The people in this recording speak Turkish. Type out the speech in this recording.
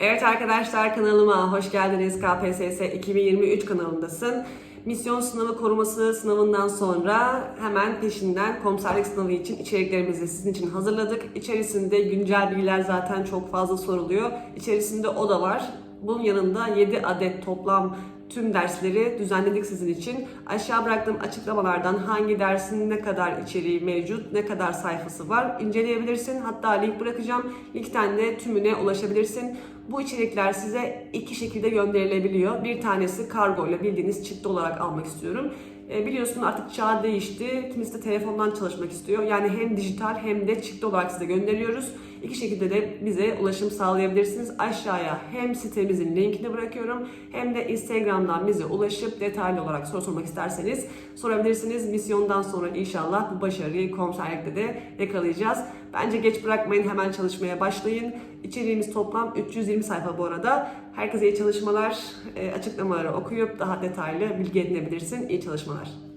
Evet arkadaşlar kanalıma hoş geldiniz. KPSS 2023 kanalındasın. Misyon sınavı koruması sınavından sonra hemen peşinden komiserlik sınavı için içeriklerimizi sizin için hazırladık. İçerisinde güncel bilgiler zaten çok fazla soruluyor. İçerisinde o da var. Bunun yanında 7 adet toplam tüm dersleri düzenledik sizin için. Aşağı bıraktığım açıklamalardan hangi dersin ne kadar içeriği mevcut, ne kadar sayfası var inceleyebilirsin. Hatta link bırakacağım. Linkten de tümüne ulaşabilirsin. Bu içerikler size iki şekilde gönderilebiliyor. Bir tanesi kargo ile bildiğiniz çıktı olarak almak istiyorum. E, biliyorsun artık çağ değişti. Kimisi de telefondan çalışmak istiyor. Yani hem dijital hem de çıktı olarak size gönderiyoruz. İki şekilde de bize ulaşım sağlayabilirsiniz. Aşağıya hem sitemizin linkini bırakıyorum hem de Instagram'dan bize ulaşıp detaylı olarak soru sormak isterseniz sorabilirsiniz. Misyondan sonra inşallah bu başarıyı komiserlikte de yakalayacağız. Bence geç bırakmayın hemen çalışmaya başlayın. İçeriğimiz toplam 320 sayfa bu arada. Herkese iyi çalışmalar. E, Açıklamaları okuyup daha detaylı bilgi edinebilirsin. İyi çalışmalar.